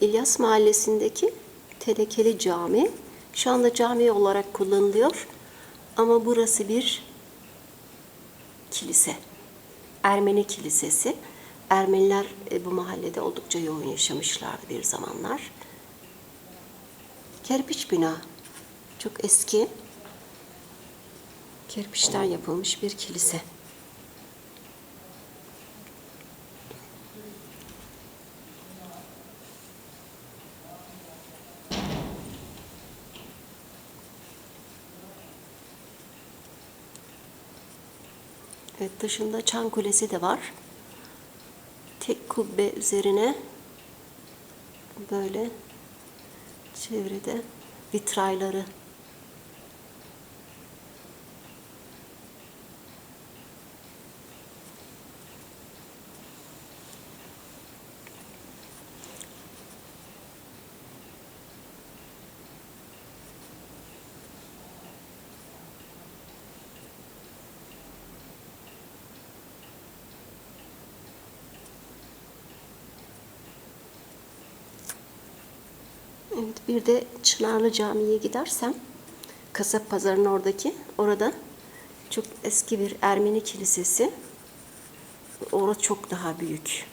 İlyas Mahallesi'ndeki Tenekeli Cami. Şu anda cami olarak kullanılıyor. Ama burası bir kilise. Ermeni kilisesi. Ermeniler e, bu mahallede oldukça yoğun yaşamışlardı bir zamanlar. Kerpiç bina. Çok eski. Kerpiçten yapılmış bir kilise. Evet, dışında çan kulesi de var. Tek kubbe üzerine böyle çevrede vitrayları Evet, bir de Çınarlı Camii'ye gidersem, Kasap Pazarı'nın oradaki, orada çok eski bir Ermeni kilisesi. Orada çok daha büyük.